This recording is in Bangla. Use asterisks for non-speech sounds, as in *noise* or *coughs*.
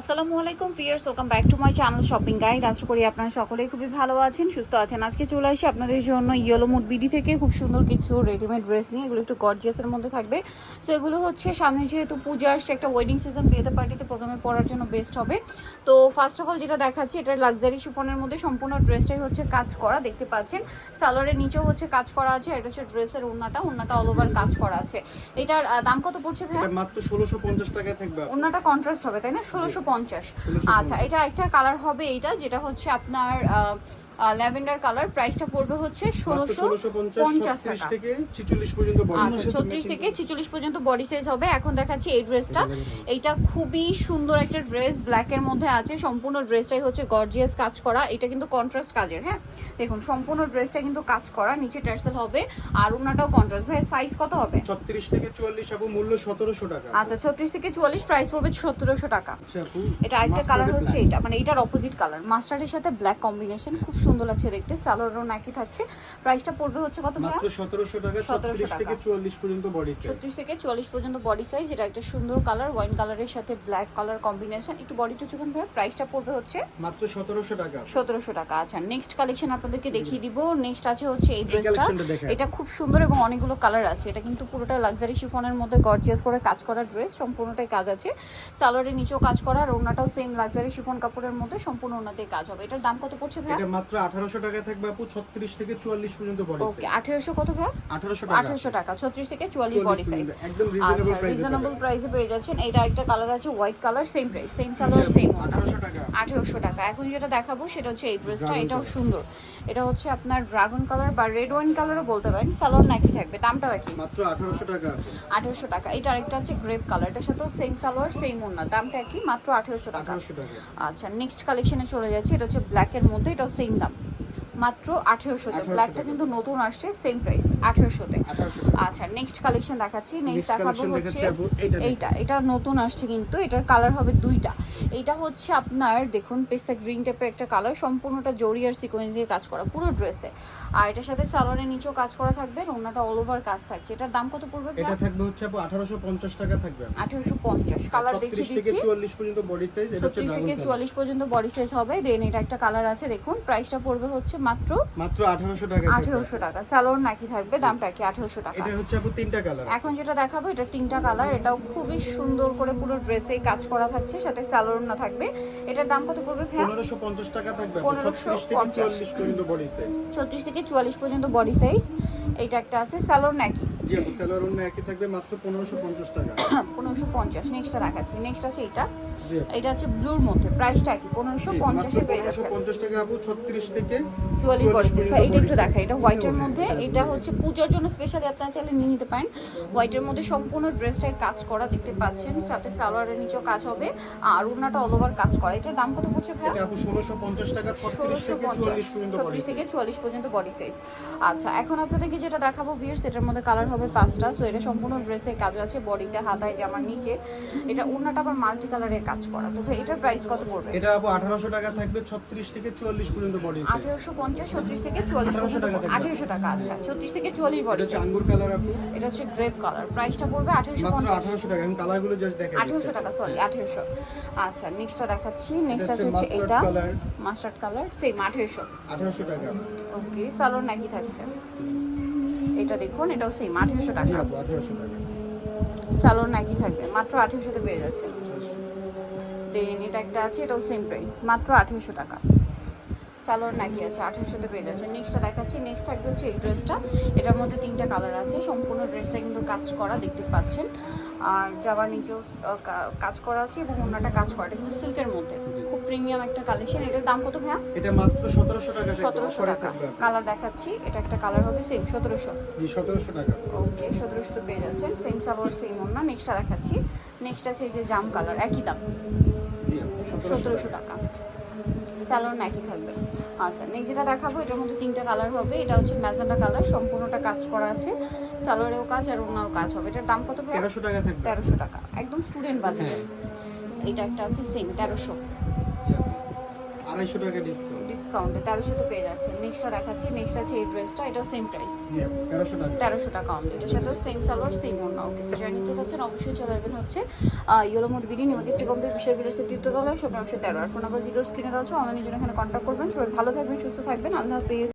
আসসালামু আলাইকুম fierce welcome back to my channel shopping guide আশা করি আপনারা সকলেই খুবই ভালো আছেন সুস্থ আছেন। আজকে চলে আসি আপনাদের জন্য ইয়েলো মুড বিডি থেকে। খুব সুন্দর কিছু রেডিমেড ড্রেস নিয়ে এগুলো একটু গর্জিয়াসের মধ্যে থাকবে। সো এগুলো হচ্ছে সামনে যেহেতু পূজা আসছে একটা ওয়েডিং সিজন বিয়েতে পার্টিতে প্রোগ্রামে পড়ার জন্য বেস্ট হবে। তো ফার্স্ট অফ অল যেটা দেখাচ্ছি এটা লাক্সারি শিফনের মধ্যে সম্পূর্ণ ড্রেসটাই হচ্ছে কাজ করা দেখতে পাচ্ছেন। সালোয়ারের নিচেও হচ্ছে কাজ করা আছে এটা হচ্ছে ড্রেসের ওড়নাটা ওড়নাটা অল ওভার কাজ করা আছে। এটার দাম কত পড়ছে ভাই মাত্র ষোলোশো পঞ্চাশ টাকায় থাকবে। ওনাটা কন্ট্রাস্ট হবে তাই না? ষোলোশো পঞ্চাশ। আচ্ছা এটা একটা কালার হবে এইটা যেটা হচ্ছে আপনার ল্যাভেন্ডার কালার। প্রাইসটা পড়বে হচ্ছে ষোলোশো পঞ্চাশ টাকা। 46 পর্যন্ত body আচ্ছা ছত্রিশ থেকে ছিচল্লিশ পর্যন্ত বডি সাইজ হবে। এখন দেখাচ্ছি এই ড্রেসটা এইটা খুবই সুন্দর একটা ড্রেস ব্ল্যাকের মধ্যে আছে। সম্পূর্ণ ড্রেসটাই হচ্ছে গর্জিয়াস কাজ করা। এটা কিন্তু কন্ট্রাস্ট কাজের হ্যাঁ? দেখুন সম্পূর্ণ ড্রেসটা কিন্তু কাজ করা। নিচে টার্সেল হবে। আর ওনাটাও কন্ট্রাস্ট ভাই সাইজ কত হবে? 36 থেকে 44 আপু মূল্য 1700 টাকা। আচ্ছা ছত্রিশ থেকে চুয়াল্লিশ প্রাইস পড়বে সতেরোশো টাকা। আচ্ছা আপু এটা আরেকটা কালার হচ্ছে এটা। মানে এটার অপোজিট কালার মাস্টার্ডের সাথে ব্ল্যাক কম্বিনেশন খুব সুন্দর লাগছে দেখতে। সালোয়ারও নাকি থাকছে। প্রাইসটা পড়বে হচ্ছে কত মাত্র 1700 টাকা 1700 36 থেকে 44 পর্যন্ত বডি সাইজ ছত্রিশ থেকে চুয়াল্লিশ পর্যন্ত বডি সাইজ এটা একটা সুন্দর কালার ওয়াইন কালারের সাথে ব্ল্যাক কালার কম্বিনেশন একটু বডিটা চোখান ভাইয়া। প্রাইসটা পড়বে হচ্ছে মাত্র 1700 টাকা। সতেরোশো টাকা। আচ্ছা নেক্সট কালেকশন আপনাদেরকে দেখিয়ে দিব। নেক্সট আছে হচ্ছে এই ড্রেসটা এটা খুব সুন্দর এবং অনেকগুলো কালার আছে। এটা কিন্তু পুরোটা লাক্সারি শিফনের মধ্যে গর্জিয়াস করে কাজ করা ড্রেস সম্পূর্ণটাই কাজ আছে। সালোয়ারের নিচেও কাজ করা আর ওনাটাও সেম লাক্সারি শিফন কাপড়ের মধ্যে সম্পূর্ণ ওনাতেই কাজ হবে। এটার দাম কত পড়ছে ভাইয়া? এটা মাত্র 1800 টাকা থাকবে আপু 36 থেকে 44 পর্যন্ত বডি ওকে সাইজ আঠেরোশো কত ভাইয়া 1800 টাকা। আঠেরোশো টাকা ছত্রিশ থেকে 44 বডি সাইজ একদম আচ্ছা রিজনেবল প্রাইসে রিজনেবল প্রাইসে পেয়ে যাচ্ছেন। এটা একটা কালার আছে white colour same price same salwar same 1800 টাকা। আঠেরোশো টাকা। এখন যেটা দেখাবো সেটা হচ্ছে এই ড্রেসটা এটাও সুন্দর। এটা হচ্ছে আপনার ড্রাগন কালার বা রেড ওয়াইন কালারও বলতে পারেন। সালোয়ার নাকি থাকবে দামটাও একই। মাত্র 1800 টাকা। আপু। আঠেরোশো টাকা। এটা আরেকটা আছে গ্রেপ কালার এটার সাথেও সেম সালোয়ার সেম ওড়না। দামটা একই মাত্র আঠেরোশো টাকা। 1800 টাকা। আচ্ছা নেক্সট কালেকশনে চলে যাচ্ছে। এটা হচ্ছে ব্ল্যাকের মধ্যে এটাও সেম মাত্র আঠেরোশোতে। 1800 ব্ল্যাকটা কিন্তু নতুন আসছে সেম প্রাইস আঠেরোশোতে। 1800 আচ্ছা নেক্সট কালেকশন দেখাচ্ছি নেক্সট দেখাবো হচ্ছে এইটা এটা নতুন আসছে কিন্তু এটার কালার হবে দুইটা। এটা হচ্ছে আপনার দেখুন পেস্তা গ্রিন টাইপের একটা কালার সম্পূর্ণটা জরি আর সিকোয়েন্স দিয়ে কাজ করা পুরো ড্রেসে আর এটার সাথে সালোয়ারের নিচেও কাজ করা থাকবে ওনাটা অল ওভার কাজ থাকছে। এটার দাম কত পড়বে এটা থাকবে হচ্ছে আপু 1850 টাকা থাকবে আঠেরোশো পঞ্চাশ কালার 36 দেখিয়ে দিচ্ছি। 44 পর্যন্ত বডি সাইজ এটা হচ্ছে থেকে color। চুয়াল্লিশ পর্যন্ত বডি সাইজ হবে দেন এটা একটা কালার আছে দেখুন প্রাইসটা পড়বে হচ্ছে মাত্র মাত্র 1800 টাকা থাকবে। আঠেরোশো টাকা। সালোয়ার নাকি থাকবে? দামটা কি আঠেরোশো টাকা? এটা হচ্ছে আপু তিনটা কালার এখন যেটা দেখাবো এটা তিনটা কালার এটাও খুবই সুন্দর করে পুরো ড্রেসে কাজ করা থাকছে সাথে সালোয়ার না থাকবে। এটার দাম কত পড়বে পনেরোশো পঞ্চাশ টাকা থাকবে 1550 ছত্রিশ থেকে পর্যন্ত বডি সাইজ ছত্রিশ থেকে চুয়াল্লিশ পর্যন্ত বডি সাইজ এটা একটা আছে স্যালোর নাকি? জি আপু সালোয়ার একই থাকবে মাত্র পনেরোশো পঞ্চাশ টাকা। *coughs* পনেরোশো পঞ্চাশ নেক্সটটা দেখাচ্ছি নেক্সট আছে। এটা। এটা আছে ব্লুর মধ্যে প্রাইসটা কি পনেরোশো জি, মাত্র পঞ্চাশে পেয়ে যাচ্ছে পঞ্চাশ টাকা আপু ছত্রিশ থেকে চুয়াল্লিশ বডি সাইজ পর্যন্ত এটা একটু দেখা এটা হোয়াইটের মধ্যে এটা হচ্ছে পূজার জন্য স্পেশালি আপনারা চাইলে নিয়ে নিতে পারেন। হোয়াইটের মধ্যে সম্পূর্ণ ড্রেসটাই কাজ করা দেখতে পাচ্ছেন সাথে সালোয়ারের নিচেও কাজ হবে আর অল ওভার কাজ করা। এটার দাম কত পড়ছে এটা আপু ষোলোশো পঞ্চাশ টাকা ছত্রিশ ষোলোশো থেকে পঞ্চাশ চল্লিশ পর্যন্ত বডি ছত্রিশ থেকে চুয়াল্লিশ পর্যন্ত বডি সাইজ আচ্ছা এখন আপনাদেরকে যেটা দেখাবো ভিয়ার্স এটার মধ্যে কালার হবে পাঁচটা। সো এটা সম্পূর্ণ ড্রেসে কাজ আছে বডিটা হাতায় জামার নিচে। এটা ওনাটা আবার মাল্টি কালারের কাজ করা। তো এটার প্রাইস কত পড়বে? এটা আপু আঠারোশো টাকা থাকবে ছত্রিশ থেকে চুয়াল্লিশ পর্যন্ত বডি সাইজ আঠেরোশো পঞ্চাশ ছত্রিশ থেকে চুয়াল্লিশ 1800 টাকা আচ্ছা ছত্রিশ থেকে চুয়াল্লিশ এটা বডি হচ্ছে সাইজ আঙ্গুর কালার আপু। এটা হচ্ছে গ্রেপ কালার প্রাইসটা পড়বে আঠেরোশো মাত্র পঞ্চাশ। আঠারোশো টাকা এখন কালারগুলো জাস্ট দেখেন আঠেরোশো টাকা সরি আঠেরোশো। আচ্ছা নেক্সটটা দেখাচ্ছি। নেক্সট হচ্ছে আছে এটা। মাস্টার্ড কালার সেম আঠেরোশো। আঠারোশো টাকা। ওকে সালোয়ার নাকি থাকছে। এটা দেখুন এটাও সেম আঠেরোশো টাকা। সালোয়ার নাকি থাকবে, মাত্র আঠেরোশোতে পেয়ে যাচ্ছে। দেন এটা একটা আছে, এটাও সেম প্রাইস মাত্র আঠেরোশো টাকা। সালোয়ার নাকি আছে আঠেরোশোতে পেয়ে যাচ্ছে নেক্সটটা দেখাচ্ছি। নেক্সট থাকবে হচ্ছে এই ড্রেসটা এটার মধ্যে তিনটা কালার আছে। সম্পূর্ণ ড্রেসটা কিন্তু কাজ করা দেখতে পাচ্ছেন। আর জাবার নিচেও কাজ করা আছে এবং অন্যটা কাজ করা এটা কিন্তু সিল্কের মধ্যে। খুব প্রিমিয়াম একটা কালেকশন এটার দাম কত ভাইয়া? এটা মাত্র সতেরোশো টাকা সতেরোশো টাকা। কালার দেখাচ্ছি। এটা একটা কালার হবে সেম সতেরোশো। সতেরোশো টাকা। ওকে সতেরোশো পেয়ে যাচ্ছেন। সেম সালোয়ার সেম ওনা নেক্সটটা দেখাচ্ছি। নেক্সট আছে এই যে জাম কালার একই দাম। সতেরোশো টাকা। সালোয়ার একই থাকবে। আচ্ছা নেক্সট যেটা দেখাবো এটার মধ্যে তিনটা কালার হবে। এটা হচ্ছে ম্যাজেন্ডা কালার সম্পূর্ণটা কাজ করা আছে। সালোয়ারেও কাজ আর ওনাও কাজ হবে। এটার দাম কত ভাই তেরোশো টাকা তেরোশো টাকা। একদম স্টুডেন্ট বাজেট হ্যাঁ। এটা একটা আছে সেম তেরোশো। আড়াইশো টাকা ডিসকাউন্ট ডিসকাউন্টে তেরোশোতে পেয়ে যাচ্ছে নেক্সটটা দেখাচ্ছি। নেক্সট আছে এই ড্রেসটা এটাও সেম প্রাইস তেরোশো টাকা। তেরোশো টাকা অনলি এটার সাথে সেম সালোয়ার সেম অন্য ওকে সো যারা নিতে চাচ্ছেন অবশ্যই চলে আসবেন হচ্ছে ইয়েলো মোড বিডি নিমাকিস্টি কমপ্লিট বিশেষ বিদেশের তৃতীয়তলায় সব অংশে তেরো আর ফোন নাম্বার ভিডিওস কিনে দেওয়া অনলাইনের জন্য এখানে কন্ট্যাক্ট করবেন। সবাই ভালো থাকবেন সুস্থ থাকবেন। আল্লাহ হাফিজ।